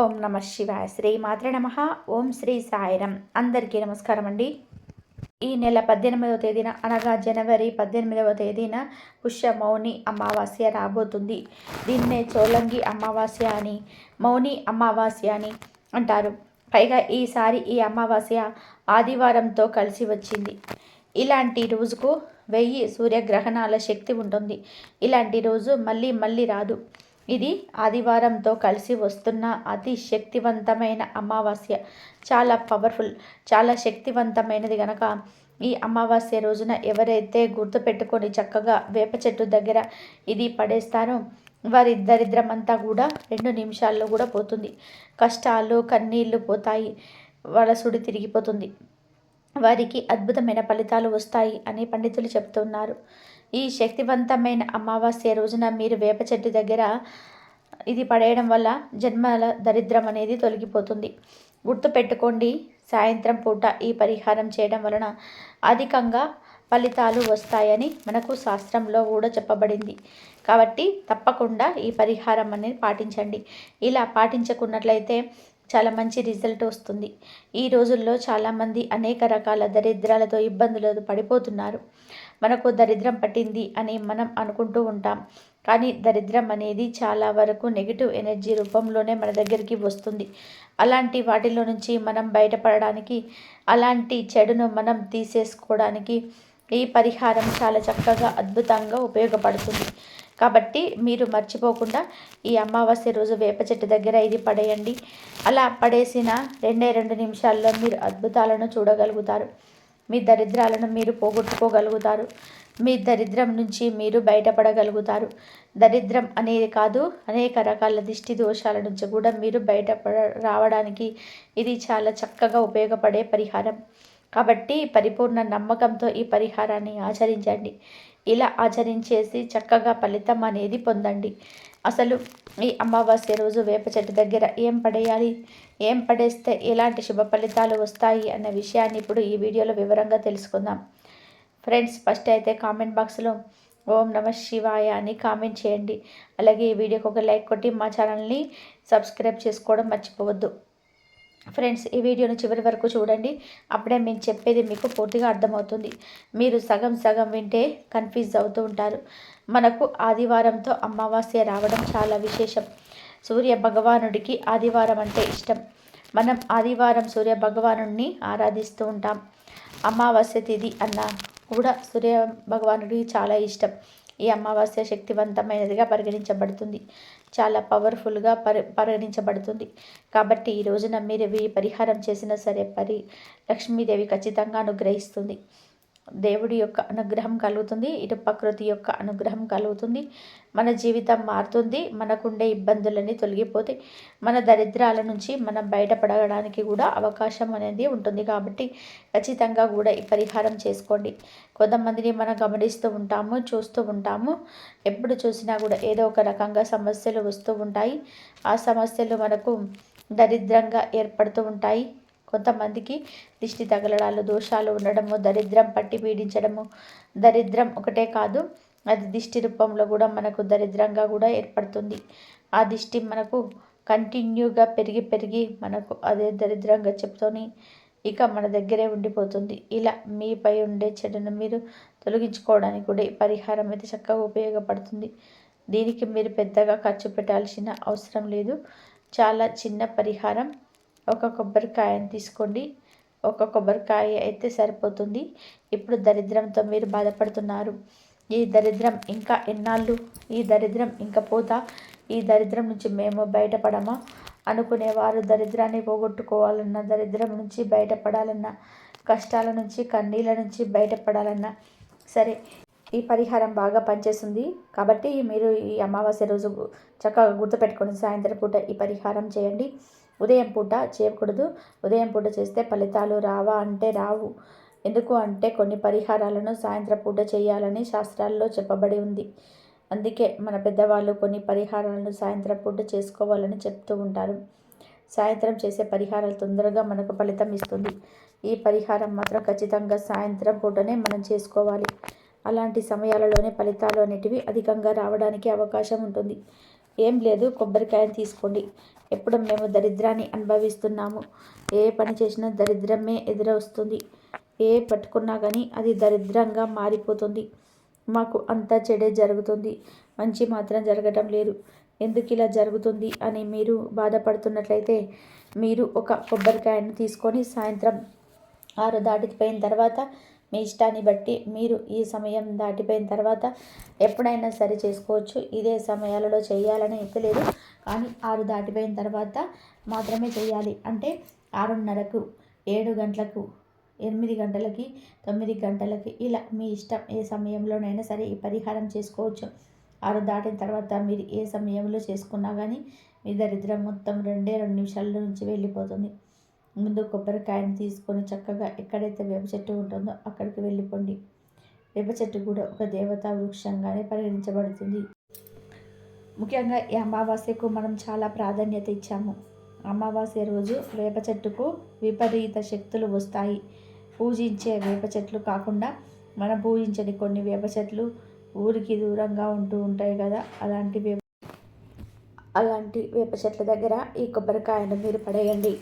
ఓం నమ శివాయ శ్రీ మాత్ర నమ. ఓం శ్రీ సాయిరం అందరికీ నమస్కారం అండి ఈ నెల పద్దెనిమిదవ తేదీన అనగా జనవరి పద్దెనిమిదవ తేదీన పుష్య మౌని అమావాస్య రాబోతుంది. దీన్నే చోలంగి అమావాస్య అని మౌని అమావాస్య అని అంటారు. పైగా ఈసారి ఈ అమావాస్య ఆదివారంతో కలిసి వచ్చింది. ఇలాంటి రోజుకు వెయ్యి సూర్యగ్రహణాల శక్తి ఉంటుంది. ఇలాంటి రోజు మళ్ళీ మళ్ళీ రాదు. ఇది ఆదివారంతో కలిసి వస్తున్న అతి శక్తివంతమైన అమావాస్య. చాలా పవర్ఫుల్ చాలా శక్తివంతమైనది కనుక ఈ అమావాస్య రోజున ఎవరైతే గుర్తుపెట్టుకొని చక్కగా వేప చెట్టు దగ్గర ఇది పడేస్తారో వారి దరిద్రమంతా కూడా రెండు నిమిషాల్లో కూడా పోతుంది. కష్టాలు కన్నీళ్ళు పోతాయి వాళ్ళ సుడి తిరిగిపోతుంది. వారికి అద్భుతమైన ఫలితాలు వస్తాయి అని పండితులు చెప్తున్నారు. ఈ శక్తివంతమైన అమావాస్య రోజున మీరు వేప చెట్టు దగ్గర ఇది పడేయడం వల్ల జన్మల దరిద్రం అనేది తొలగిపోతుంది. గుర్తుపెట్టుకోండి సాయంత్రం పూట ఈ పరిహారం చేయడం వలన అధికంగా ఫలితాలు వస్తాయని మనకు శాస్త్రంలో కూడా చెప్పబడింది. కాబట్టి తప్పకుండా ఈ పరిహారం అనేది పాటించండి. ఇలా పాటించకున్నట్లయితే చాలా మంచి రిజల్ట్ వస్తుంది. ఈ రోజుల్లో చాలామంది అనేక రకాల దరిద్రాలతో ఇబ్బందులతో పడిపోతున్నారు. మనకు దరిద్రం పట్టింది అని మనం అనుకుంటూ ఉంటాం. కానీ దరిద్రం అనేది చాలా వరకు నెగిటివ్ ఎనర్జీ రూపంలోనే మన దగ్గరికి వస్తుంది. అలాంటి వాటిలో నుంచి మనం బయటపడడానికి అలాంటి చెడును మనం తీసేసుకోవడానికి ఈ పరిహారం చాలా చక్కగా అద్భుతంగా ఉపయోగపడుతుంది. కాబట్టి మీరు మర్చిపోకుండా ఈ అమావాస్య రోజు వేప చెట్టు దగ్గర ఇది పడేయండి. అలా పడేసిన రెండే రెండు నిమిషాల్లో మీరు అద్భుతాలను చూడగలుగుతారు. మీ దరిద్రాలను మీరు పోగొట్టుకోగలుగుతారు. మీ దరిద్రం నుంచి మీరు బయటపడగలుగుతారు. దరిద్రం అనేది కాదు అనేక రకాల దిష్టి దోషాల నుంచి కూడా మీరు బయటపడ రావడానికి ఇది చాలా చక్కగా ఉపయోగపడే పరిహారం. కాబట్టి పరిపూర్ణ నమ్మకంతో ఈ పరిహారాన్ని ఆచరించండి. ఇలా ఆచరించేసి చక్కగా ఫలితం అనేది పొందండి. అసలు ఈ అమావాస్య రోజు వేప చెట్టు దగ్గర ఏం పడేయాలి? ఏం పడేస్తే ఎలాంటి శుభ ఫలితాలు వస్తాయి అన్న విషయాన్ని ఇప్పుడు ఈ వీడియోలో వివరంగా తెలుసుకుందాం. ఫ్రెండ్స్ ఫస్ట్ అయితే కామెంట్ బాక్స్లో ఓం నమ శివాయ అని కామెంట్ చేయండి. అలాగే ఈ వీడియోకి ఒక లైక్ కొట్టి మా ఛానల్ని సబ్స్క్రైబ్ చేసుకోవడం మర్చిపోవద్దు. ఫ్రెండ్స్ ఈ వీడియోను చివరి వరకు చూడండి. అప్పుడే మేము చెప్పేది మీకు పూర్తిగా అర్థమవుతుంది. మీరు సగం సగం వింటే కన్ఫ్యూజ్ అవుతూ ఉంటారు. మనకు ఆదివారంతో అమావాస్య రావడం చాలా విశేషం. సూర్య భగవానుడికి ఆదివారం అంటే ఇష్టం. మనం ఆదివారం సూర్య భగవానుడిని ఆరాధిస్తూ ఉంటాం. అమావాస్య తిథి అన్న కూడా సూర్య భగవానుడికి చాలా ఇష్టం. ఈ అమావాస్య శక్తివంతమైనదిగా పరిగణించబడుతుంది. చాలా పవర్ఫుల్గా పరి పరిగణించబడుతుంది. కాబట్టి ఈ రోజున మీరు ఈ పరిహారం చేసినా సరే పరి లక్ష్మీదేవి ఖచ్చితంగా అనుగ్రహిస్తుంది. దేవుడి యొక్క అనుగ్రహం కలుగుతుంది. ఇటు ప్రకృతి యొక్క అనుగ్రహం కలుగుతుంది. మన జీవితం మారుతుంది. మనకుండే ఇబ్బందులన్నీ తొలగిపోతే మన దరిద్రాల నుంచి మనం బయటపడడానికి కూడా అవకాశం అనేది ఉంటుంది కాబట్టి ఖచ్చితంగా కూడా ఈ పరిహారం చేసుకోండి. కొంతమందిని మనం గమనిస్తూ ఉంటాము చూస్తూ ఉంటాము. ఎప్పుడు చూసినా కూడా ఏదో ఒక రకంగా సమస్యలు వస్తూ ఉంటాయి. ఆ సమస్యలు మనకు దరిద్రంగా ఏర్పడుతూ ఉంటాయి. కొంతమందికి దిష్టి తగలడాలు దోషాలు ఉండడము దరిద్రం పట్టి పీడించడము. దరిద్రం ఒకటే కాదు అది దిష్టి రూపంలో కూడా మనకు దరిద్రంగా కూడా ఏర్పడుతుంది. ఆ దిష్టి మనకు కంటిన్యూగా పెరిగి పెరిగి మనకు అదే దరిద్రంగా చెప్తూనే ఇక మన దగ్గరే ఉండిపోతుంది. ఇలా మీపై ఉండే చెడును మీరు తొలగించుకోవడానికి కూడా ఈ పరిహారం అయితే చక్కగా ఉపయోగపడుతుంది. దీనికి మీరు పెద్దగా ఖర్చు పెట్టాల్సిన అవసరం లేదు. చాలా చిన్న పరిహారం. ఒక కొబ్బరికాయను తీసుకోండి. ఒక కొబ్బరికాయ అయితే సరిపోతుంది. ఇప్పుడు దరిద్రంతో మీరు బాధపడుతున్నారు. ఈ దరిద్రం ఇంకా ఎన్నాళ్ళు? ఈ దరిద్రం ఇంకా పోతా? ఈ దరిద్రం నుంచి మేము బయటపడమా? అనుకునేవారు దరిద్రాన్ని పోగొట్టుకోవాలన్నా దరిద్రం నుంచి బయటపడాలన్నా కష్టాల నుంచి కన్నీళ్ళ నుంచి బయటపడాలన్నా సరే ఈ పరిహారం బాగా పనిచేస్తుంది. కాబట్టి మీరు ఈ అమావాస్య రోజు చక్కగా గుర్తుపెట్టుకొని సాయంత్రం పూట ఈ పరిహారం చేయండి. ఉదయం పూట చేయకూడదు. ఉదయం పూట చేస్తే ఫలితాలు రావా అంటే రావు. ఎందుకు అంటే కొన్ని పరిహారాలను సాయంత్రం పూట చేయాలని శాస్త్రాల్లో చెప్పబడి ఉంది. అందుకే మన పెద్దవాళ్ళు కొన్ని పరిహారాలను సాయంత్రం పూట చేసుకోవాలని చెప్తూ ఉంటారు. సాయంత్రం చేసే పరిహారాలు తొందరగా మనకు ఫలితం ఇస్తుంది. ఈ పరిహారం మాత్రం ఖచ్చితంగా సాయంత్రం పూటనే మనం చేసుకోవాలి. అలాంటి సమయాలలోనే ఫలితాలు అనేటివి అధికంగా రావడానికి అవకాశం ఉంటుంది. ఏం లేదు కొబ్బరికాయని తీసుకోండి. ఎప్పుడు మేము దరిద్రాన్ని అనుభవిస్తున్నాము. ఏ పని చేసినా దరిద్రమే ఎదురొస్తుంది. ఏ పట్టుకున్నా కానీ అది దరిద్రంగా మారిపోతుంది. మాకు అంతా చెడే జరుగుతుంది. మంచి మాత్రం జరగటం లేదు. ఎందుకు ఇలా జరుగుతుంది అని మీరు బాధపడుతున్నట్లయితే మీరు ఒక కొబ్బరికాయను తీసుకొని సాయంత్రం ఆరు దాటికి పోయిన తర్వాత మీ ఇష్టాన్ని బట్టి మీరు ఈ సమయం దాటిపోయిన తర్వాత ఎప్పుడైనా సరి చేసుకోవచ్చు. ఇదే సమయాలలో చేయాలని ఎక్కలేదు కానీ ఆరు దాటిపోయిన తర్వాత మాత్రమే చేయాలి. అంటే ఆరున్నరకు ఏడు గంటలకు ఎనిమిది గంటలకి తొమ్మిది గంటలకి ఇలా మీ ఇష్టం ఏ సమయంలోనైనా సరే ఈ పరిహారం చేసుకోవచ్చు. ఆరు దాటిన తర్వాత మీరు ఏ సమయంలో చేసుకున్నా కానీ మీ దరిద్రం మొత్తం రెండే రెండు నిమిషాల నుంచి వెళ్ళిపోతుంది. ముందు కొబ్బరికాయను తీసుకొని చక్కగా ఎక్కడైతే వేప చెట్టు ఉంటుందో అక్కడికి వెళ్ళిపోండి. వేప చెట్టు కూడా ఒక దేవతా వృక్షంగానే పరిగణించబడుతుంది. ముఖ్యంగా ఈ అమావాస్యకు మనం చాలా ప్రాధాన్యత ఇచ్చాము. అమావాస్య రోజు వేప చెట్టుకు విపరీత శక్తులు వస్తాయి. పూజించే వేప చెట్లు కాకుండా మనం పూజించని కొన్ని వేప చెట్లు ఊరికి దూరంగా ఉంటూ ఉంటాయి కదా అలాంటి వేప అలాంటి వేప చెట్ల దగ్గర ఈ కొబ్బరికాయను మీరు పడేయండి.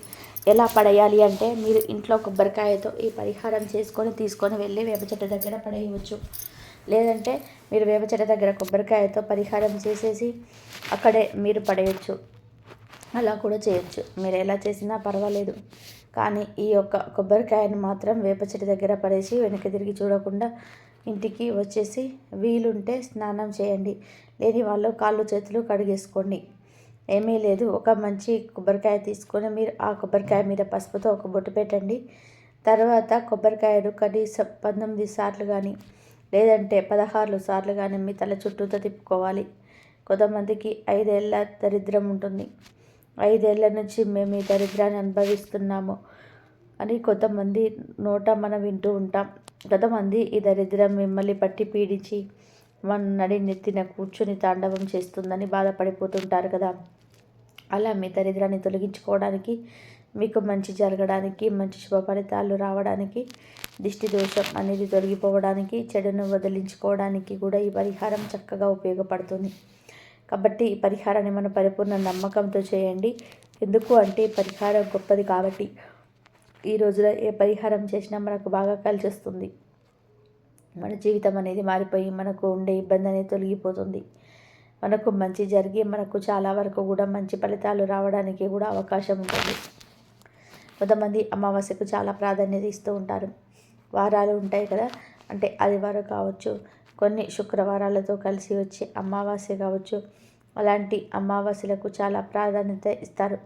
ఎలా పడేయాలి అంటే మీరు ఇంట్లో కొబ్బరికాయతో ఈ పరిహారం చేసుకొని తీసుకొని వెళ్ళి వేప చెట్టు దగ్గర పడేయవచ్చు. లేదంటే మీరు వేప చెట్టు దగ్గర కొబ్బరికాయతో పరిహారం చేసేసి అక్కడే మీరు పడేయచ్చు. అలా కూడా చేయొచ్చు. మీరు ఎలా చేసినా పర్వాలేదు. కానీ ఈ యొక్క కొబ్బరికాయను మాత్రం వేప చెట్టు దగ్గర పడేసి వెనక్కి తిరిగి చూడకుండా ఇంటికి వచ్చేసి వీలుంటే స్నానం చేయండి. లేని వాళ్ళు కాళ్ళు చేతులు కడిగేసుకోండి. ఏమీ లేదు. ఒక మంచి కొబ్బరికాయ తీసుకొని మీరు ఆ కొబ్బరికాయ మీద పసుపుతో ఒక బొట్టు పెట్టండి. తర్వాత కొబ్బరికాయను కనీసం పంతొమ్మిది సార్లు కానీ లేదంటే పదహారు సార్లు కానీ మీ తల చుట్టూతో తిప్పుకోవాలి. కొంతమందికి ఐదేళ్ళ దరిద్రం ఉంటుంది. ఐదేళ్ళ నుంచి మేము ఈ దరిద్రాన్ని అనుభవిస్తున్నాము అని కొంతమంది నోట మనం వింటూ ఉంటాం. కొంతమంది ఈ దరిద్రం మిమ్మల్ని పట్టి పీడించి మన నడి నెత్తిన కూర్చుని తాండవం చేస్తుందని బాధపడిపోతుంటారు కదా. అలా మీ దరిద్రాన్ని తొలగించుకోవడానికి మీకు మంచి జరగడానికి మంచి శుభ ఫలితాలు రావడానికి దిష్టి దోషం అనేది తొలగిపోవడానికి చెడును వదిలించుకోవడానికి కూడా ఈ పరిహారం చక్కగా ఉపయోగపడుతుంది. కాబట్టి ఈ పరిహారాన్ని మన పరిపూర్ణ నమ్మకంతో చేయండి. ఎందుకు అంటే పరిహారం గొప్పది కాబట్టి. ఈ రోజులో ఏ పరిహారం చేసినా మనకు బాగా కలిసి వస్తుంది మన జీవితం అనేది మారిపోయి మనకు ఉండే ఇబ్బంది అనేది తొలగిపోతుంది. మనకు మంచి జరిగి మనకు చాలా వరకు కూడా మంచి ఫలితాలు రావడానికి కూడా అవకాశం ఉంటుంది. కొంతమంది అమావాస్యకు చాలా ప్రాధాన్యత ఇస్తూ ఉంటారు. వారాలు ఉంటాయి కదా. అంటే ఆదివారం కావచ్చు కొన్ని శుక్రవారాలతో కలిసి వచ్చే అమావాస్య కావచ్చు అలాంటి అమావాస్యలకు చాలా ప్రాధాన్యత ఇస్తారు.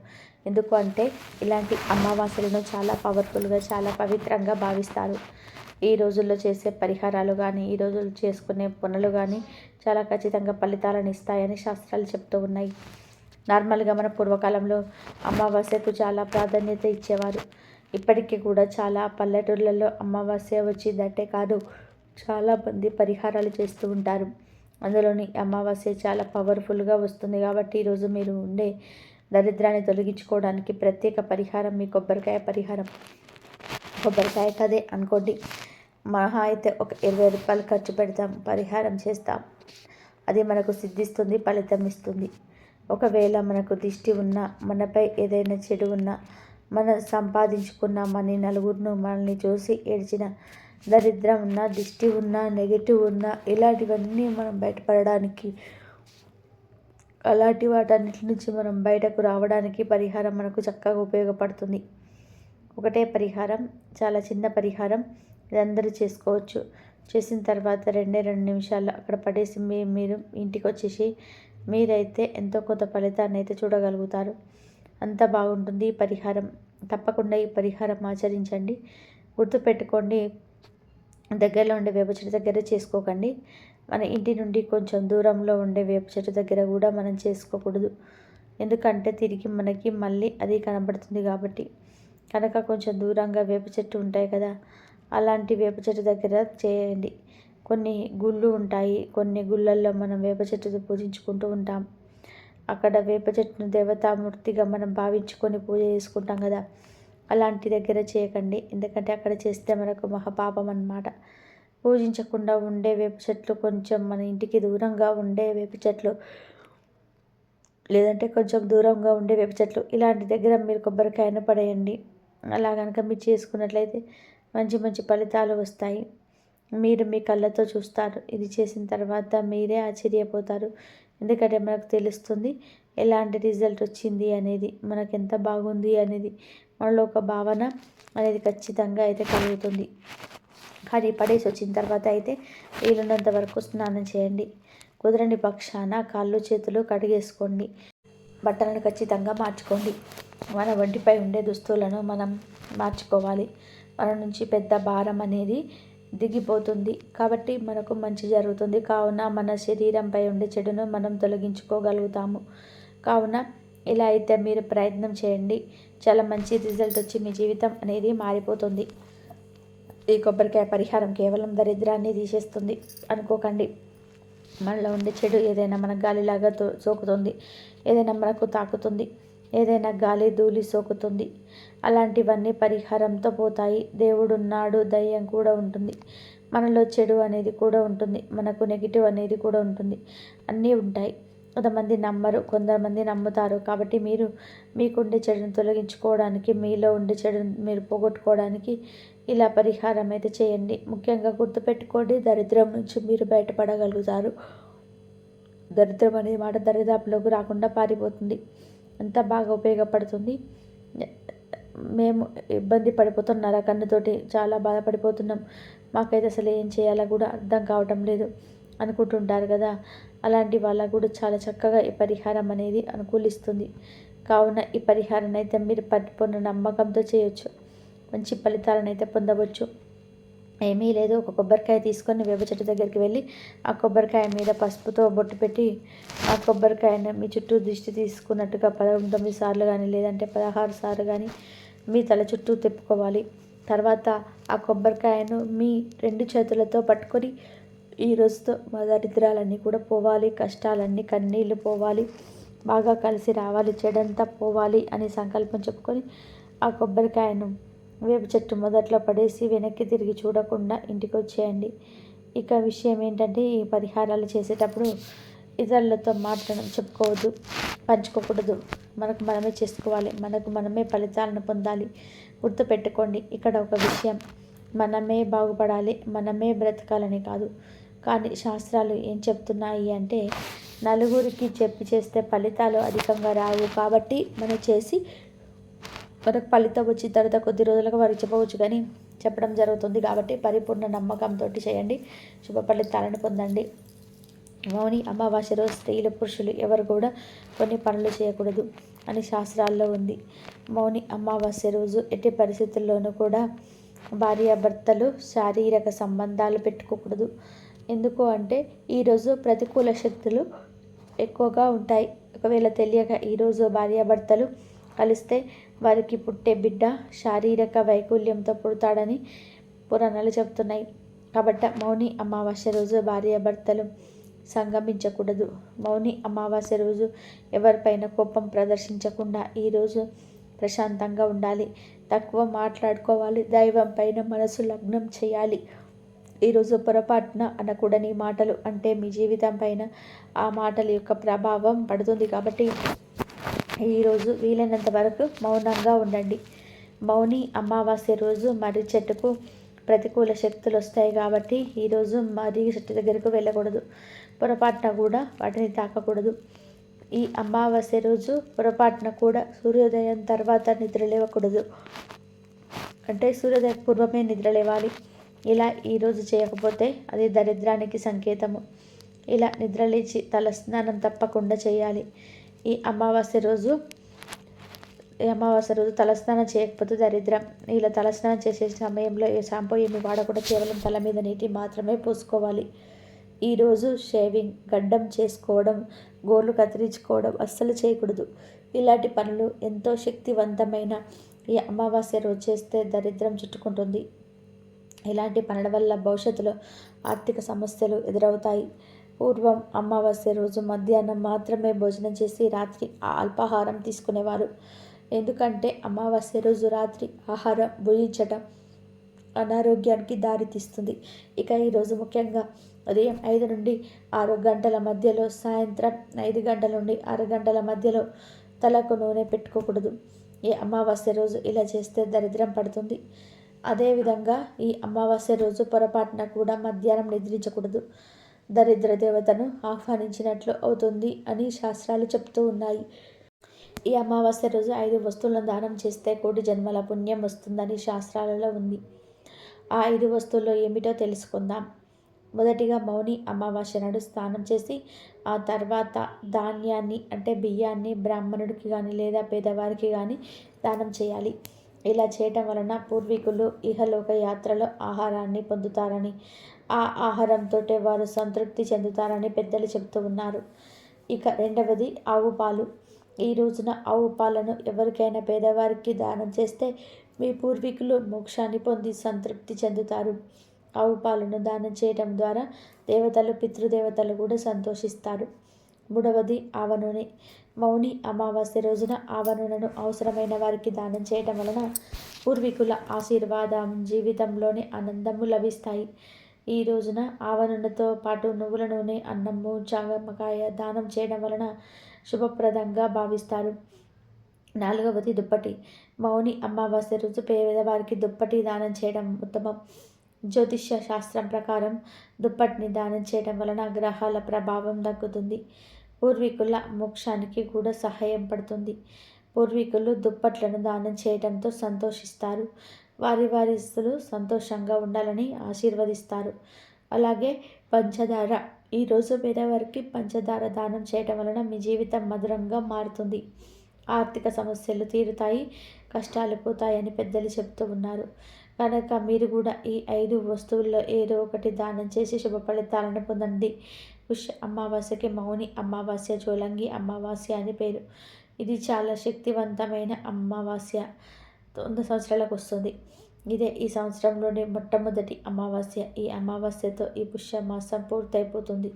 ఎందుకు అంటే ఇలాంటి అమావాస్యలను చాలా పవర్ఫుల్గా చాలా పవిత్రంగా భావిస్తారు. ఈ రోజుల్లో చేసే పరిహారాలు కానీ ఈ రోజుల్లో చేసుకునే పనులు కానీ చాలా ఖచ్చితంగా ఫలితాలను ఇస్తాయని శాస్త్రాలు చెప్తూ ఉన్నాయి. నార్మల్గా మన పూర్వకాలంలో అమావాస్యకు చాలా ప్రాధాన్యత ఇచ్చేవారు. ఇప్పటికీ కూడా చాలా పల్లెటూర్లలో అమావాస్య వచ్చిందంటే కాదు చాలామంది పరిహారాలు చేస్తూ ఉంటారు. అందులోని అమావాస్య చాలా పవర్ఫుల్గా వస్తుంది కాబట్టి ఈరోజు మీరు ఉండే దరిద్రాన్ని తొలగించుకోవడానికి ప్రత్యేక పరిహారం మీ కొబ్బరికాయ పరిహారం. కొబ్బరికాయ కదే అనుకోండి. మహా అయితే ఒక ఇరవై రూపాయలు ఖర్చు పెడతాం పరిహారం చేస్తాం. అది మనకు సిద్ధిస్తుంది ఫలితం ఇస్తుంది. ఒకవేళ మనకు దిష్టి ఉన్నా మనపై ఏదైనా చెడు ఉన్నా మనం సంపాదించుకున్న మన నలుగురిను మనల్ని చూసి ఏడ్చిన దరిద్రం ఉన్నా దిష్టి ఉన్నా నెగిటివ్ ఉన్నా ఇలాంటివన్నీ మనం బయటపడడానికి అలాంటి వాటన్నిటి నుంచి మనం బయటకు రావడానికి పరిహారం మనకు చక్కగా ఉపయోగపడుతుంది. ఒకటే పరిహారం చాలా చిన్న పరిహారం. ఇది అందరూ చేసుకోవచ్చు. చేసిన తర్వాత రెండే రెండు నిమిషాలు అక్కడ పడేసి మీ మీరు ఇంటికి వచ్చేసి మీరైతే ఎంతో కొంత ఫలితాన్ని అయితే చూడగలుగుతారు. అంత బాగుంటుంది ఈ పరిహారం. తప్పకుండా ఈ పరిహారం ఆచరించండి. గుర్తుపెట్టుకోండి దగ్గరలో ఉండే వేప చెట్టు దగ్గర చేసుకోకండి. మన ఇంటి నుండి కొంచెం దూరంలో ఉండే వేప చెట్టు దగ్గర కూడా మనం చేసుకోకూడదు. ఎందుకంటే తిరిగి మనకి మళ్ళీ అది కనబడుతుంది కాబట్టి. కనుక కొంచెం దూరంగా వేప చెట్టు ఉంటాయి కదా అలాంటి వేప చెట్టు దగ్గర చేయండి. కొన్ని గుళ్ళు ఉంటాయి. కొన్ని గుళ్ళల్లో మనం వేప చెట్టుతో పూజించుకుంటూ ఉంటాం. అక్కడ వేప చెట్టును దేవతామూర్తిగా మనం భావించుకొని పూజ చేసుకుంటాం కదా. అలాంటి దగ్గర చేయకండి. ఎందుకంటే అక్కడ చేస్తే మనకు మహాపాపం అన్నమాట. పూజించకుండా ఉండే వేప చెట్లు కొంచెం మన ఇంటికి దూరంగా ఉండే వేప చెట్లు లేదంటే కొంచెం దూరంగా ఉండే వేప చెట్లు ఇలాంటి దగ్గర మీరు కొబ్బరికాయను పడేయండి. అలా కనుక మీరు చేసుకున్నట్లయితే మంచి మంచి ఫలితాలు వస్తాయి. మీరు మీ కళ్ళతో చూస్తారు. ఇది చేసిన తర్వాత మీరే ఆశ్చర్యపోతారు. ఎందుకంటే మనకు తెలుస్తుంది ఎలాంటి రిజల్ట్ వచ్చింది అనేది మనకు ఎంత బాగుంది అనేది మనలో ఒక భావన అనేది ఖచ్చితంగా అయితే కలుగుతుంది. కానీ పడేసి వచ్చిన తర్వాత అయితే వీలున్నంత వరకు స్నానం చేయండి. కుదరని పక్షాన కాళ్ళు చేతులు కడిగేసుకోండి. బట్టలను ఖచ్చితంగా మార్చుకోండి. మన ఒంటిపై ఉండే దుస్తులను మనం మార్చుకోవాలి. మన నుంచి పెద్ద భారం అనేది దిగిపోతుంది. కాబట్టి మనకు మంచి జరుగుతుంది. కావున మన శరీరంపై ఉండే చెడును మనం తొలగించుకోగలుగుతాము. కావున ఇలా అయితే మీరు ప్రయత్నం చేయండి. చాలా మంచి రిజల్ట్ వచ్చి మీ జీవితం అనేది మారిపోతుంది. ఈ కొబ్బరికాయ పరిహారం కేవలం దరిద్రాన్ని తీసేస్తుంది. అనుకోకండి. మనలో ఉండే చెడు ఏదైనా మన గాలిలాగా తో సోకుతుంది. ఏదైనా మనకు తాకుతుంది. ఏదైనా గాలి ధూళి సోకుతుంది. అలాంటివన్నీ పరిహారంతో పోతాయి. దేవుడు ఉన్నాడు దయ్యం కూడా ఉంటుంది. మనలో చెడు అనేది కూడా ఉంటుంది. మనకు నెగిటివ్ అనేది కూడా ఉంటుంది. అన్నీ ఉంటాయి. కొంతమంది నమ్మరు కొంతమంది నమ్ముతారు. కాబట్టి మీరు మీకుండే చెడును తొలగించుకోవడానికి మీలో ఉండే చెడును మీరు పోగొట్టుకోవడానికి ఇలా పరిహారం అయితే చేయండి. ముఖ్యంగా గుర్తుపెట్టుకోండి దరిద్రం నుంచి మీరు బయటపడగలుగుతారు. దరిద్రం అనే మాట దరిదాపులోకి రాకుండా పారిపోతుంది. అంత బాగా ఉపయోగపడుతుంది? మేము ఇబ్బంది పడిపోతున్నారు. ఆ కన్నుతోటి చాలా బాధపడిపోతున్నాం. మాకైతే అసలు ఏం చేయాలో కూడా అర్థం కావటం లేదు అనుకుంటుంటారు కదా. అలాంటి వాళ్ళకు కూడా చాలా చక్కగా ఈ పరిహారం అనేది అనుకూలిస్తుంది. కావున ఈ పరిహారాన్ని అయితే మీరు పరిపూర్ణ నమ్మకంతో చేయొచ్చు. మంచి ఫలితాలను అయితే పొందవచ్చు. ఏమీ లేదు. ఒక కొబ్బరికాయ తీసుకొని వేప చెట్టు దగ్గరికి వెళ్ళి ఆ కొబ్బరికాయ మీద పసుపుతో బొట్టు పెట్టి ఆ కొబ్బరికాయను మీ చుట్టూ దృష్టి తీసుకున్నట్టుగా పదకొండు తొమ్మిది సార్లు కానీ లేదంటే పదహారు సార్లు కానీ మీ తల చుట్టూ తిప్పుకోవాలి. తర్వాత ఆ కొబ్బరికాయను మీ రెండు చేతులతో పట్టుకొని ఈ రోజుతో మా దరిద్రాలన్నీ కూడా పోవాలి. కష్టాలన్నీ కన్నీళ్ళు పోవాలి. బాగా కలిసి రావాలి. చెడంతా పోవాలి అనే సంకల్పం చెప్పుకొని ఆ కొబ్బరికాయను వేప చెట్టు మొదట్లో పడేసి వెనక్కి తిరిగి చూడకుండా ఇంటికి వచ్చేయండి. ఇక విషయం ఏంటంటే ఈ పరిహారాలు చేసేటప్పుడు ఇతరులతో మాట్లాడడం చెప్పుకోవద్దు పంచుకోకూడదు. మనకు మనమే చేసుకోవాలి. మనకు మనమే ఫలితాలను పొందాలి. గుర్తుపెట్టుకోండి ఇక్కడ ఒక విషయం. మనమే బాగుపడాలి. మనమే బ్రతకాలని కాదు. కానీ శాస్త్రాలు ఏం చెప్తున్నాయి అంటే నలుగురికి చెప్పి చేస్తే ఫలితాలు అధికంగా రావు కాబట్టి మనం చేసి మనకు ఫలితం వచ్చిన తర్వాత కొద్ది రోజులకు వారికి చెప్పవచ్చు కానీ చెప్పడం జరుగుతుంది కాబట్టి పరిపూర్ణ నమ్మకంతో చేయండి. శుభ ఫలితాలను పొందండి. మౌని అమావాస్య రోజు స్త్రీలు పురుషులు ఎవరు కూడా కొన్ని పనులు చేయకూడదు అని శాస్త్రాల్లో ఉంది. మౌని అమావాస్య రోజు ఎట్టి పరిస్థితుల్లోనూ కూడా భార్యాభర్తలు శారీరక సంబంధాలు పెట్టుకోకూడదు. ఎందుకు అంటే ఈరోజు ప్రతికూల శక్తులు ఎక్కువగా ఉంటాయి. ఒకవేళ తెలియక ఈరోజు భార్యాభర్తలు కలిస్తే వారికి పుట్టే బిడ్డ శారీరక వైకల్యంతో పుడతాడని పురాణాలు చెబుతున్నాయి. కాబట్టి మౌని అమావాస్య రోజు భార్యాభర్తలు సంగమించకూడదు. మౌని అమావాస్య రోజు ఎవరిపైన కోపం ప్రదర్శించకుండా ఈరోజు ప్రశాంతంగా ఉండాలి. తక్కువ మాట్లాడుకోవాలి. దైవం పైన మనసు లగ్నం చేయాలి. ఈరోజు పొరపాటున అనకూడని మాటలు అంటే మీ జీవితం పైన ఆ మాటల యొక్క ప్రభావం పడుతుంది కాబట్టి ఈరోజు వీలైనంత వరకు మౌనంగా ఉండండి. మౌని అమావాస్య రోజు మర్రి చెట్టుకు ప్రతికూల శక్తులు వస్తాయి కాబట్టి ఈరోజు మర్రి చెట్టు దగ్గరకు వెళ్ళకూడదు. పొరపాటున కూడా వాటిని తాకకూడదు. ఈ అమావాస్య రోజు పొరపాటున కూడా సూర్యోదయం తర్వాత నిద్ర లేవకూడదు. అంటే సూర్యోదయం పూర్వమే నిద్ర లేవాలి. ఇలా ఈరోజు చేయకపోతే అది దరిద్రానికి సంకేతము. ఇలా నిద్రలేచి తలస్నానం తప్పకుండా చేయాలి. ఈ అమావాస్య రోజు ఈ అమావాస్య రోజు తలస్నానం చేయకపోతే దరిద్రం. ఇలా తలస్నానం చేసే సమయంలో ఏ షాంపూ ఏమి వాడకుండా కేవలం తల మీద నీటి మాత్రమే పూసుకోవాలి. ఈరోజు షేవింగ్ గడ్డం చేసుకోవడం గోర్లు కత్తిరించుకోవడం అస్సలు చేయకూడదు. ఇలాంటి పనులు ఎంతో శక్తివంతమైన ఈ అమావాస్య రోజు చేస్తే దరిద్రం చుట్టుకుంటుంది. ఇలాంటి పనుల వల్ల భవిష్యత్తులో ఆర్థిక సమస్యలు ఎదురవుతాయి. పూర్వం అమావాస్య రోజు మధ్యాహ్నం మాత్రమే భోజనం చేసి రాత్రి అల్పాహారం తీసుకునేవారు. ఎందుకంటే అమావాస్య రోజు రాత్రి ఆహారం భుజించటం అనారోగ్యానికి దారితీస్తుంది. ఇక ఈరోజు ముఖ్యంగా ఉదయం ఐదు నుండి ఆరు గంటల మధ్యలో సాయంత్రం ఐదు గంటల నుండి ఆరు గంటల మధ్యలో తలకు నూనె పెట్టుకోకూడదు. ఈ అమావాస్య రోజు ఇలా చేస్తే దరిద్రం పడుతుంది. అదేవిధంగా ఈ అమావాస్య రోజు పొరపాటున కూడా మధ్యాహ్నం నిద్రించకూడదు. దరిద్ర దేవతను ఆహ్వానించినట్లు అవుతుంది అని శాస్త్రాలు చెప్తూ ఉన్నాయి. ఈ అమావాస్య రోజు ఐదు వస్తువులను దానం చేస్తే కోటి జన్మల పుణ్యం వస్తుందని శాస్త్రాలలో ఉంది. ఆ ఐదు వస్తువుల్లో ఏమిటో తెలుసుకుందాం. మొదటిగా మౌని అమావాస్య నాడు స్నానం చేసి ఆ తర్వాత ధాన్యాన్ని అంటే బియ్యాన్ని బ్రాహ్మణుడికి కానీ లేదా పేదవారికి కానీ దానం చేయాలి. ఇలా చేయటం వలన పూర్వీకులు ఇహలోక యాత్రలో ఆహారాన్ని పొందుతారని ఆ ఆహారంతో వారు సంతృప్తి చెందుతారని పెద్దలు చెబుతూ ఉన్నారు. ఇక రెండవది ఆవు పాలు. ఈ రోజున ఆవు పాలను ఎవరికైనా పేదవారికి దానం చేస్తే మీ పూర్వీకులు మోక్షాన్ని పొంది సంతృప్తి చెందుతారు. ఆవు పాలను దానం చేయటం ద్వారా దేవతలు పితృదేవతలు కూడా సంతోషిస్తారు. మూడవది ఆవ నూనె. మౌని అమావాస్య రోజున ఆవనూనెను అవసరమైన వారికి దానం చేయటం వలన పూర్వీకుల ఆశీర్వాదం జీవితంలోనే ఆనందము లభిస్తాయి. ఈ రోజున ఆవనూనెతో పాటు నువ్వుల నూనె అన్నము చామకాయ దానం చేయడం వలన శుభప్రదంగా భావిస్తారు. నాలుగవది దుప్పటి. మౌని అమావాస్య రోజు పేదవారికి దుప్పటి దానం చేయడం ఉత్తమం. జ్యోతిష్య శాస్త్రం ప్రకారం దుప్పటిని దానం చేయడం వలన గ్రహాల ప్రభావం తగ్గుతుంది. పూర్వీకుల మోక్షానికి కూడా సహాయం పడుతుంది. పూర్వీకులు దుప్పట్లను దానం చేయడంతో సంతోషిస్తారు. వారి వారిస్తులు సంతోషంగా ఉండాలని ఆశీర్వదిస్తారు. అలాగే పంచదార. ఈరోజు పేదవారికి పంచదార దానం చేయడం వలన మీ జీవితం మధురంగా మారుతుంది. ఆర్థిక సమస్యలు తీరుతాయి కష్టాలు పోతాయని పెద్దలు చెప్తూ ఉన్నారు. కనుక మీరు కూడా ఈ ఐదు వస్తువుల్లో ఏదో ఒకటి దానం చేసి శుభ ఫలితాలను పొందండి. పుష్య అమావాస్యకి మౌని అమావాస్య జోలంగి అమావాస్య అని పేరు. ఇది చాలా శక్తివంతమైన అమావాస్య వంద సంవత్సరాలకు వస్తుంది. ఇదే ఈ సంవత్సరంలోని మొట్టమొదటి అమావాస్య. ఈ అమావాస్యతో ఈ పుష్యమాసం పూర్తయిపోతుంది.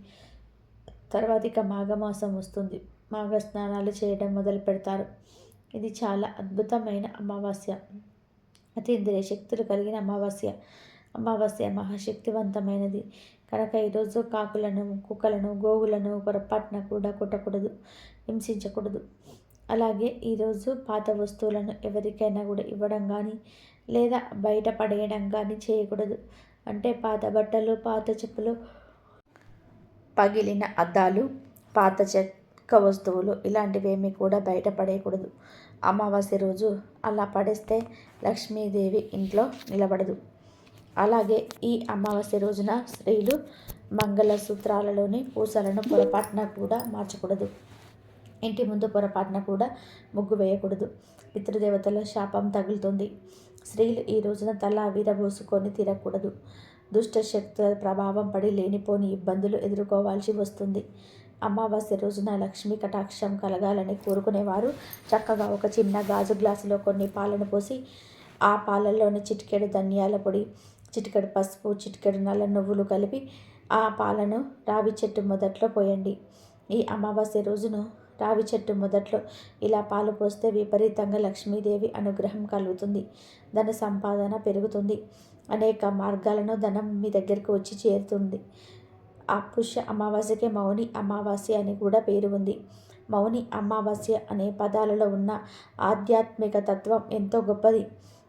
తర్వాత ఇక మాఘమాసం వస్తుంది. మాఘ స్నానాలు చేయడం మొదలు పెడతారు. ఇది చాలా అద్భుతమైన అమావాస్య. అతీంద్రియ శక్తులు కలిగిన అమావాస్య. అమావాస్య మహాశక్తివంతమైనది. కనుక ఈరోజు కాకులను కుక్కలను గోవులను పొరపాటున కూడా కొట్టకూడదు హింసించకూడదు. అలాగే ఈరోజు పాత వస్తువులను ఎవరికైనా కూడా ఇవ్వడం కానీ లేదా బయట పడేయడం కానీ చేయకూడదు. అంటే పాత బట్టలు పాత చెప్పులు పగిలిన అద్దాలు పాత చెక్క వస్తువులు ఇలాంటివేమీ కూడా బయట పడేయకూడదు. అమావాస్య రోజు అలా పడేస్తే లక్ష్మీదేవి ఇంట్లో నిలబడదు. అలాగే ఈ అమావాస్య రోజున స్త్రీలు మంగళసూత్రాలలోని పూసలను పొరపాటున కూడా మార్చకూడదు. ఇంటి ముందు పొరపాటున కూడా ముగ్గు వేయకూడదు. పితృదేవతల శాపం తగులుతుంది. స్త్రీలు ఈ రోజున తల వీరబోసుకొని తిరగకూడదు దుష్ట శక్తుల ప్రభావం పడి లేనిపోని ఇబ్బందులు ఎదుర్కోవాల్సి వస్తుంది. అమావాస్య రోజున లక్ష్మీ కటాక్షం కలగాలని కోరుకునేవారు. చక్కగా ఒక చిన్న గాజు గ్లాసులో కొన్ని పాలను పోసి ఆ పాలల్లోని చిటికెడు ధనియాల పొడి చిటికెడు పసుపు చిటికెడు నల్ల నువ్వులు కలిపి ఆ పాలను రావి చెట్టు మొదట్లో పోయండి. ఈ అమావాస్య రోజును రావి చెట్టు మొదట్లో ఇలా పాలు పోస్తే విపరీతంగా లక్ష్మీదేవి అనుగ్రహం కలుగుతుంది. ధన సంపాదన పెరుగుతుంది. అనేక మార్గాలను ధనం మీ దగ్గరకు వచ్చి చేరుతుంది. పుష్య అమావాస్యకి మౌని అమావాస్య అని కూడా పేరు ఉంది. మౌని అమావాస్య అనే పదాలలో ఉన్న ఆధ్యాత్మిక తత్వం ఎంతో గొప్పది.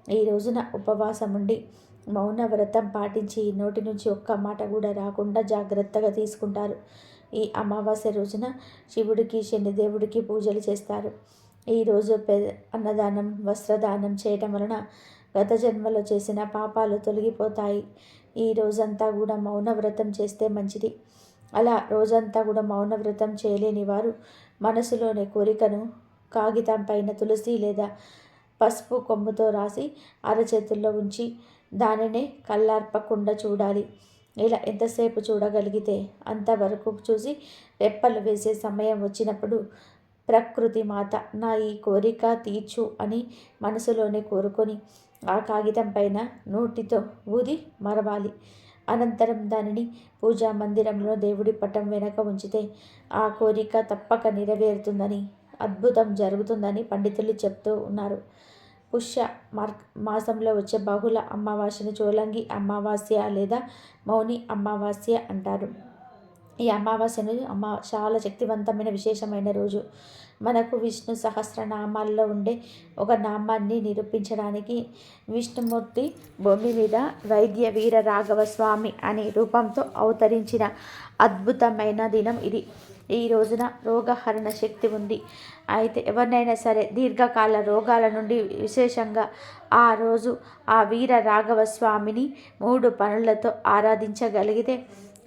ఈ రోజున ఉపవాసం ఉండి మౌన వ్రతం పాటించి నోటి నుంచి ఒక్క మాట కూడా రాకుండా జాగ్రత్తగా తీసుకుంటారు. ఈ అమావాస్య రోజున శివుడికి శనిదేవుడికి పూజలు చేస్తారు. ఈరోజు పె అన్నదానం వస్త్రదానం చేయటం వలన గత జన్మలో చేసిన పాపాలు తొలగిపోతాయి. ఈ రోజంతా కూడా మౌనవ్రతం చేస్తే మంచిది. అలా రోజంతా కూడా మౌనవ్రతం చేయలేని వారు మనసులోని కోరికను కాగితం పైన తులసి లేదా పసుపు కొమ్ముతో రాసి అరచేతుల్లో ఉంచి దానినే కళ్ళార్పకుండా చూడాలి. ఇలా ఎంతసేపు చూడగలిగితే అంతవరకు చూసి రెప్పలు వేసే సమయం వచ్చినప్పుడు ప్రకృతి మాత నా ఈ కోరిక తీర్చు అని మనసులోనే కోరుకొని ఆ కాగితం పైన నోటితో ఊది మరవాలి. అనంతరం దానిని పూజా మందిరంలో దేవుడి పటం వెనక ఉంచితే ఆ కోరిక తప్పక నెరవేరుతుందని అద్భుతం జరుగుతుందని పండితులు చెప్తూ ఉన్నారు. పుష్య మార్ మాసంలో వచ్చే బహుళ అమావాస్యను చోలంగి అమావాస్య లేదా మౌని అమావాస్య అంటారు. ఈ అమావాస్యను అమ్మ చాలా శక్తివంతమైన విశేషమైన రోజు. మనకు విష్ణు సహస్రనామాల్లో ఉండే ఒక నామాన్ని నిరూపించడానికి విష్ణుమూర్తి భూమి మీద వైద్య వీర రాఘవ స్వామి అనే రూపంతో అవతరించిన అద్భుతమైన దినం ఇది. ఈ రోజున రోగహరణ శక్తి ఉంది. అయితే ఎవరినైనా సరే దీర్ఘకాల రోగాల నుండి విశేషంగా ఆ రోజు ఆ వీర రాఘవ స్వామిని మూడు పనులతో ఆరాధించగలిగితే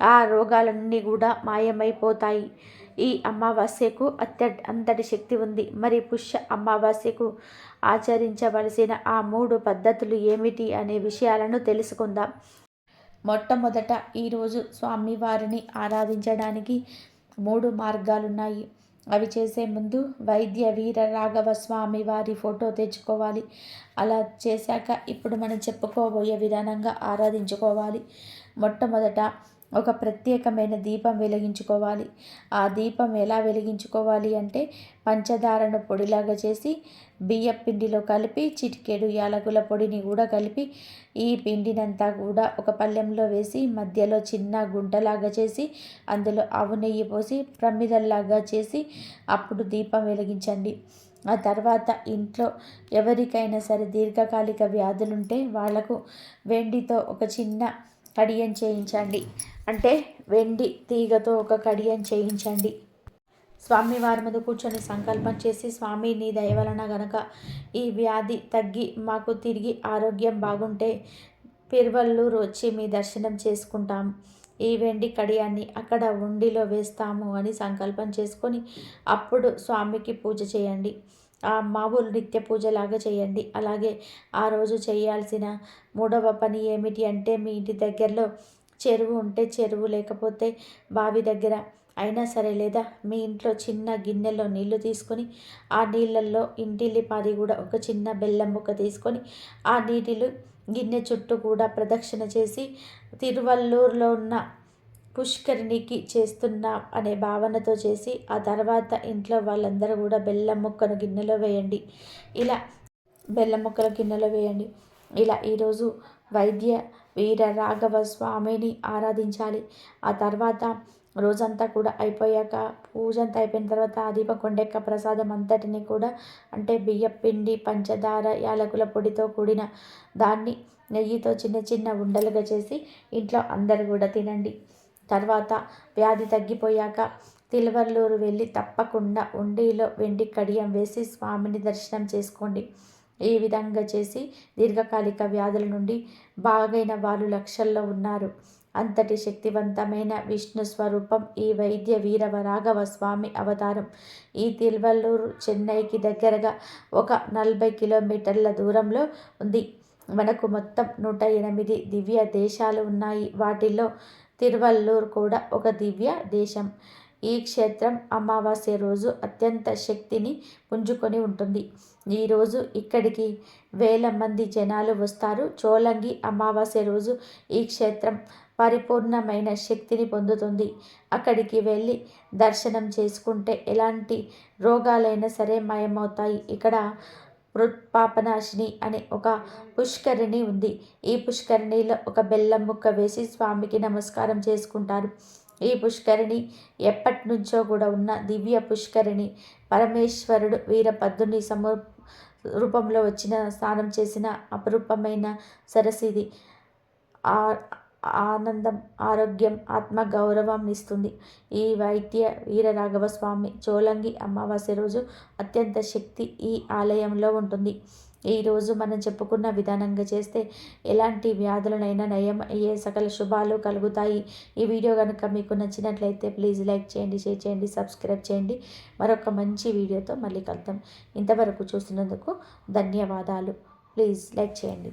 ఆ రోగాలన్నీ కూడా మాయమైపోతాయి. ఈ అమావాస్యకు అత్య అంతటి శక్తి ఉంది. మరి పుష్య అమావాస్యకు ఆచరించవలసిన ఆ మూడు పద్ధతులు ఏమిటి అనే విషయాలను తెలుసుకుందాం. మొట్టమొదట ఈరోజు స్వామివారిని ఆరాధించడానికి మూడు మార్గాలున్నాయి. అవి చేసే ముందు వైద్య వీర రాఘవ స్వామి వారి ఫోటో తెచ్చుకోవాలి. అలా చేశాక ఇప్పుడు మనం చెప్పుకోబోయే విధానంగా ఆరాధించుకోవాలి. మొట్టమొదట ఒక ప్రత్యేకమైన దీపం వెలిగించుకోవాలి. ఆ దీపం ఎలా వెలిగించుకోవాలి అంటే పంచదారను పొడిలాగా చేసి బియ్య పిండిలో కలిపి చిటికెడు యాలకుల పొడిని కూడా కలిపి ఈ పిండినంతా కూడా ఒక పళ్ళెంలో వేసి మధ్యలో చిన్న గుంటలాగా చేసి అందులో ఆవు నెయ్యి పోసి ప్రమిదల్లాగా చేసి అప్పుడు దీపం వెలిగించండి. ఆ తర్వాత ఇంట్లో ఎవరికైనా సరే దీర్ఘకాలిక వ్యాధులుంటే వాళ్ళకు వెండితో ఒక చిన్న కడియం చేయించండి. అంటే వెండి తీగతో ఒక కడియం చేయించండి. స్వామి వారి మీద కూర్చొని సంకల్పం చేసి స్వామి నీ దయ వలన గనక ఈ వ్యాధి తగ్గి మాకు తిరిగి ఆరోగ్యం బాగుంటే పిర్వల్లూరు వచ్చి మీ దర్శనం చేసుకుంటాం. ఈ వెండి కడియాన్ని అక్కడ ఉండిలో వేస్తాము అని సంకల్పం చేసుకొని అప్పుడు స్వామికి పూజ చేయండి. మామూలు నిత్య పూజలాగా చేయండి. అలాగే ఆ రోజు చేయాల్సిన మూడవ పని ఏమిటి అంటే మీ ఇంటి దగ్గరలో చెరువు ఉంటే చెరువు లేకపోతే బావి దగ్గర అయినా సరే లేదా మీ ఇంట్లో చిన్న గిన్నెలో నీళ్ళు తీసుకొని ఆ నీళ్ళల్లో ఇంటిల్లిపాది కూడా ఒక చిన్న బెల్లం ముక్క తీసుకొని ఆ నీటిలు గిన్నె చుట్టూ కూడా ప్రదక్షిణ చేసి తిరువల్లూరులో ఉన్న పుష్కరిణికి చేస్తున్నాం అనే భావనతో చేసి ఆ తర్వాత ఇంట్లో వాళ్ళందరూ కూడా బెల్లం ముక్కను గిన్నెలో వేయండి. ఇలా బెల్లం ముక్కలు గిన్నెలో వేయండి. ఇలా ఈరోజు వైద్య వీర రాఘవ స్వామిని ఆరాధించాలి. ఆ తర్వాత రోజంతా కూడా అయిపోయాక పూజ అంతా అయిపోయిన తర్వాత ఆ దీపం కొండెక్క ప్రసాదం అంతటిని కూడా అంటే బియ్యం పిండి పంచదార యాలకుల పొడితో కూడిన దాన్ని నెయ్యితో చిన్న చిన్న ఉండలుగా చేసి ఇంట్లో అందరు కూడా తినండి. తర్వాత వ్యాధి తగ్గిపోయాక తిలవల్లూరు వెళ్ళి తప్పకుండా ఉండిలో వెండి కడియం వేసి స్వామిని దర్శనం చేసుకోండి. ఈ విధంగా చేసి దీర్ఘకాలిక వ్యాధుల నుండి బాగైన వాళ్ళు లక్షల్లో ఉన్నారు. అంతటి శక్తివంతమైన విష్ణు స్వరూపం ఈ వైద్య వీరవ రాఘవ స్వామి అవతారం. ఈ తిరువల్లూరు చెన్నైకి దగ్గరగా ఒక నలభై కిలోమీటర్ల దూరంలో ఉంది. మనకు మొత్తం నూట ఎనిమిది దివ్య దేశాలు ఉన్నాయి. వాటిల్లో తిరువల్లూరు కూడా ఒక దివ్య దేశం. ఈ క్షేత్రం అమావాస్య రోజు అత్యంత శక్తిని పుంజుకొని ఉంటుంది. ఈరోజు ఇక్కడికి వేల మంది జనాలు వస్తారు. చోలంగి అమావాస్య రోజు ఈ క్షేత్రం పరిపూర్ణమైన శక్తిని పొందుతుంది. అక్కడికి వెళ్ళి దర్శనం చేసుకుంటే ఎలాంటి రోగాలైనా సరే మాయమవుతాయి. ఇక్కడ మృత్పాపనాశిని అనే ఒక పుష్కరిణి ఉంది. ఈ పుష్కరిణిలో ఒక బెల్లం ముక్క వేసి స్వామికి నమస్కారం చేసుకుంటారు. ఈ పుష్కరిణి ఎప్పటి నుంచో కూడా ఉన్న దివ్య పుష్కరిణి. పరమేశ్వరుడు వీరపద్దుని సమ రూపంలో వచ్చిన స్నానం చేసిన అపరూపమైన సరసిది ఆనందం ఆరోగ్యం ఆత్మ గౌరవం ఇస్తుంది. ఈ వైద్య వీరరాఘవ స్వామి చోలంగి అమావాస్య రోజు అత్యంత శక్తి ఈ ఆలయంలో ఉంటుంది. ఈరోజు మనం చెప్పుకున్న విధానంగా చేస్తే ఎలాంటి వ్యాధులనైనా నయం అయ్యే సకల శుభాలు కలుగుతాయి. ఈ వీడియో కనుక మీకు నచ్చినట్లయితే ప్లీజ్ లైక్ చేయండి షేర్ చేయండి సబ్స్క్రైబ్ చేయండి. మరొక మంచి వీడియోతో మళ్ళీ కలుద్దాం. ఇంతవరకు చూసినందుకు ధన్యవాదాలు. ప్లీజ్ లైక్ చేయండి.